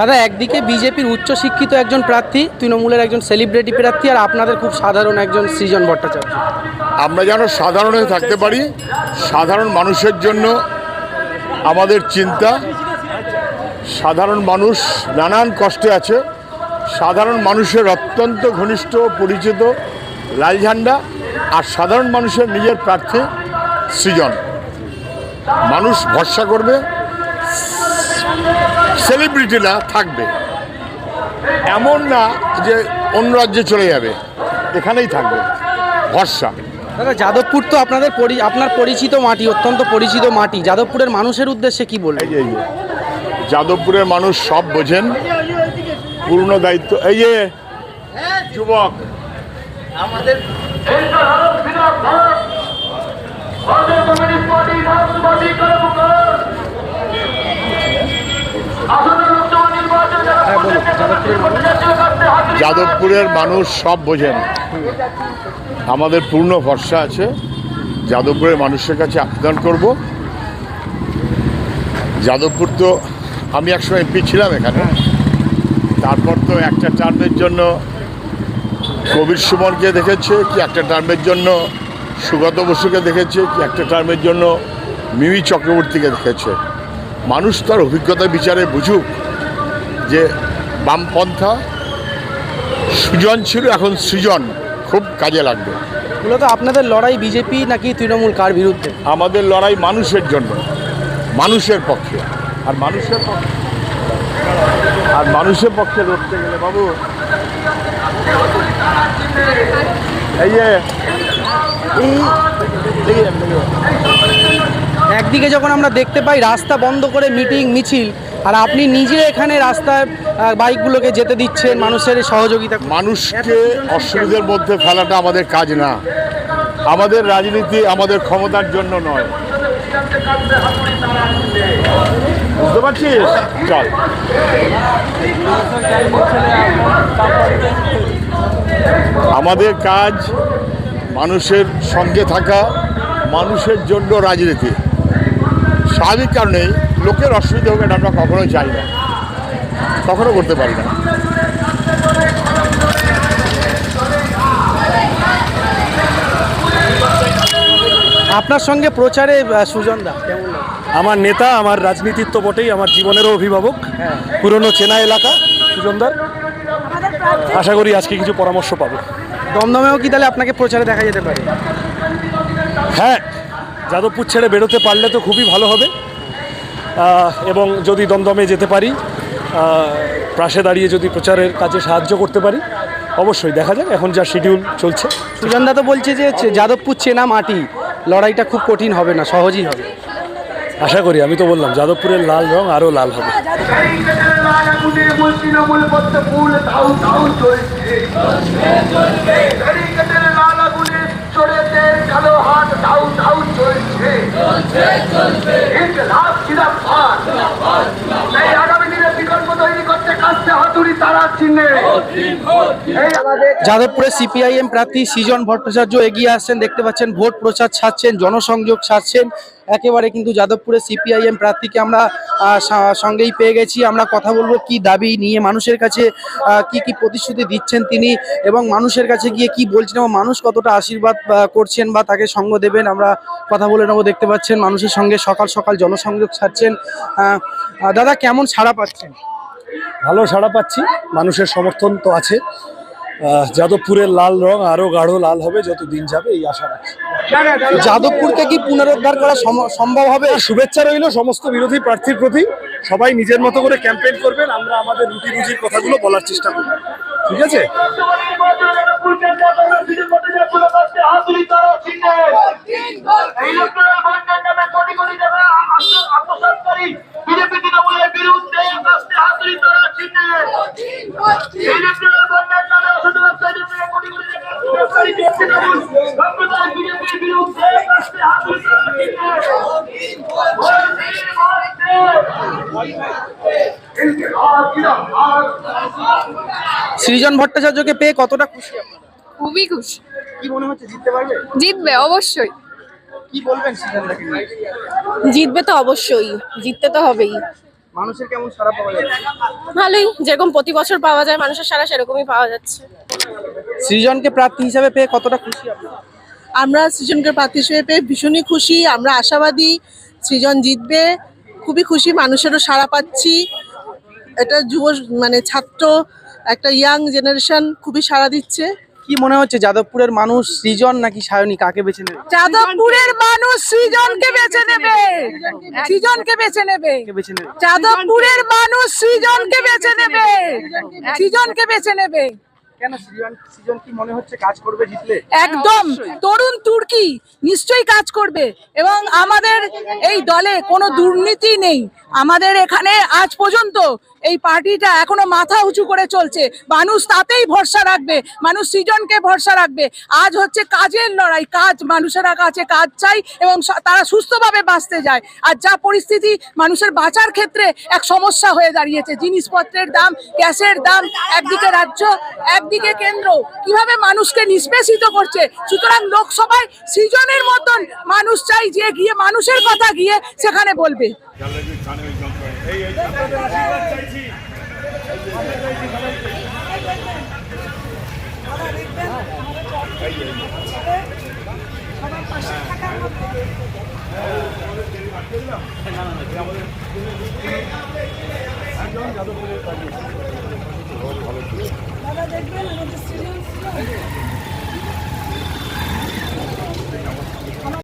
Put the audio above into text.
দাদা, একদিকে বিজেপির উচ্চশিক্ষিত একজন প্রার্থী, তৃণমূলের একজন সেলিব্রিটি প্রার্থী, আর আপনাদের খুব সাধারণ একজন সৃজন ভট্টাচার্য। আমরা যেন সাধারণ হয়ে থাকতে পারি, সাধারণ মানুষের জন্য আমাদের চিন্তা, সাধারণ মানুষ নানান কষ্টে আছে, সাধারণ মানুষের অত্যন্ত ঘনিষ্ঠ, পরিচিত লাল ঝান্ডা আর সাধারণ মানুষের নিজের প্রার্থী সৃজন। মানুষ ভরসা করবে সেলিব্রিটিরা থাকবে। এমন না যে অন্য রাজ্যে চলে যাবে। এখানেই থাকবে। ভরসা। দাদা যাদবপুর তো আপনাদের পরি- আপনার পরিচিত মাটি অত্যন্ত পরিচিত মাটি। যাদবপুরের মানুষের উদ্দেশ্যে কি বলে এই যে এই যাদবপুরের মানুষ সব বোঝেন। পূর্ণ দায়িত্ব। এই যে যুবক। যাদবপুরের মানুষ সব বোঝেন। আমাদের পূর্ণ ভরসা আছে, যাদবপুরের মানুষের কাছে আবেদন করব। যাদবপুর তো, আমি একসময় এমপি ছিলাম এখানে। তারপর তো একটা টার্মের জন্য কবির সুমনকে দেখেছে, কি একটা টার্মের জন্য সুগত বসুকে দেখেছে, কি একটা টার্মের জন্য মিমি চক্রবর্তীকে দেখেছে। মানুষ তার অভিজ্ঞতা বিচারে বুঝুক যে বামপন্থা সুজন ছিল এখন সৃজন। খুব কাজে লাগবে। মূলত আপনাদের লড়াই বিজেপি নাকি তৃণমূল কার বিরুদ্ধে? আমাদের লড়াই মানুষের জন্য মানুষের পক্ষে। আর মানুষের পক্ষে আর মানুষের পক্ষে লড়তে গেলে বাবু এই যে একদিকে যখন আমরা দেখতে পাই রাস্তা বন্ধ করে মিটিং মিছিল আর আপনি নিজে এখানে রাস্তায় বাইকগুলোকে যেতে দিচ্ছেন, মানুষের সহযোগিতা মানুষকে অসুবিধার মধ্যে ফেলাটা আমাদের কাজ না। আমাদের রাজনীতি আমাদের ক্ষমতার জন্য নয়। বুঝতে পারছিস? চল। আমাদের কাজ মানুষের সঙ্গে থাকা, মানুষের জন্য রাজনীতি। স্বাভাবিক কারণেই লোকের অসুবিধা হোক এটা আমরা কখনো চাই না। কখনো করতে পারি না। আপনার সঙ্গে প্রচারে সুজন দা কেমন আমার নেতা আমার রাজনীতির তো বটেই আমার জীবনেরও অভিভাবক পুরনো চেনা এলাকা সুজনদার। আশা করি আজকে কিছু পরামর্শ পাবো। দমদমেও কি তাহলে আপনাকে প্রচারে দেখা যেতে পারে? হ্যাঁ যাদবপুর ছেড়ে বেরোতে পারলে তো খুবই ভালো হবে। এবং যদি দমদমে যেতে পারি পাশে দাঁড়িয়ে যদি প্রচারের কাজে সাহায্য করতে পারি অবশ্যই দেখা যাক এখন যা শিডিউল চলছে। সুজন দা তো বলছে যে যাদবপুর চেনা মাটি লড়াইটা খুব কঠিন হবে না সহজই হবে। আশা করি আমি তো বললাম যাদবপুরের লাল রং আরও লাল হবে। তৃণমূল ফুল ধাউ ধাউ চলছে ধাউ ধাউ চলছে। ইনকলাব জিন্দাবাদ এই আগামী দিনে বিকল্প তৈরি করতে কাছে হাতুড়ি তারা চিহ্নে এই আমাদের যাদবপুরে সিপিআইএম প্রার্থী সৃজন ভট্টাচার্য এগিয়ে আসছেন, দেখতে পাচ্ছেন, ভোট প্রচার ছাড়ছেন, জনসংযোগ ছাড়ছেন। একেবারে কিন্তু যাদবপুরে সিপিআইএম প্রার্থীকে আমরা সঙ্গেই পেয়ে গেছি। আমরা কথা বলব কি দাবি নিয়ে, মানুষের কাছে কি কি প্রতিশ্রুতি দিচ্ছেন তিনি এবং মানুষের কাছে গিয়ে কি বলছেন এবং মানুষ কতটা আশীর্বাদ করছেন বা তাকে সঙ্গ দেবেন আমরা কথা বলে নেব। দেখতে পাচ্ছেন, মানুষের সঙ্গে সকাল সকাল জনসংযোগ ছাড়ছেন। দাদা কেমন ছাড়া পাচ্ছেন? ভালো সাড়া পাচ্ছি মানুষের সমর্থন তো আছে। যাদবপুরের লাল রং আরও গাঢ় লাল হবে যত দিন যাবে এই আশা রাখছি। যাদবপুরকে কি পুনরুদ্ধার করা সম- সম্ভব হবে? শুভেচ্ছা রইল সমস্ত বিরোধী প্রার্থীর প্রতি। সবাই নিজের মতো করে ক্যাম্পেইন করবেন আমরা আমাদের রুটি রুজির কথাগুলো বলার চেষ্টা করব। ঠিক আছে? সৃজন ভট্টাচার্যকে পেয়ে কতটা খুশি খুবই খুশি। কি মনে হচ্ছে জিততে পারবে? জিতবে অবশ্যই। কি বলবেন সৃজন জিতবে তো অবশ্যই জিততে তো হবেই। মানুষের কেমন সারা পাওয়া যাচ্ছে ভালোই যেরকম প্রতি বছর পাওয়া যায় মানুষের সারা সেরকমই পাওয়া যাচ্ছে। সৃজনকে প্রার্থী হিসাবে পেয়ে কতটা খুশি আপনারা? আমরা সৃজনকে প্রার্থী হিসেবে পেয়ে ভীষণই খুশি আমরা আশাবাদী সৃজন জিতবে খুবই খুশি মানুষেরও সাড়া পাচ্ছি। এটা যুব মানে ছাত্র একটা ইয়াং জেনারেশন খুবই সাড়া দিচ্ছে। কি মনে হচ্ছে যাদবপুরের মানুষ সৃজন নাকি সায়নী? কাকে বেছে নেবে? যাদবপুরের মানুষ সৃজনকে বেছে নেবে। সৃজনকে বেছে নেবে। কে বেছে নেবে। যাদবপুরের মানুষ সৃজনকে বেছে নেবে। সৃজনকে বেছে নেবে। কেন সৃজন সৃজন কি মনে হচ্ছে কাজ করবে জিতলে? একদম। তরুণ তুর্কি নিশ্চয়ই কাজ করবে এবং আমাদের এই দলে কোনো দুর্নীতি নেই। আমাদের এখানে আজ পর্যন্ত এই পার্টিটা এখনও মাথা উঁচু করে চলছে। মানুষ তাতেই ভরসা রাখবে। মানুষ সৃজনকে ভরসা রাখবে। আজ হচ্ছে কাজের লড়াই। কাজ মানুষেরা কাছে কাজ চাই এবং তারা সুস্থভাবে বাঁচতে যায়। আর যা পরিস্থিতি মানুষের বাঁচার ক্ষেত্রে এক সমস্যা হয়ে দাঁড়িয়েছে। জিনিসপত্রের দাম গ্যাসের দাম একদিকে রাজ্য দিকে কেন্দ্র। কীভাবে মানুষকে নিষ্পেষিত করছে? সুতরাং লোকসভায় সৃজনের মতন মানুষ চাই যে গিয়ে মানুষের কথা গিয়ে সেখানে বলবে। Ben de seni seviyorum.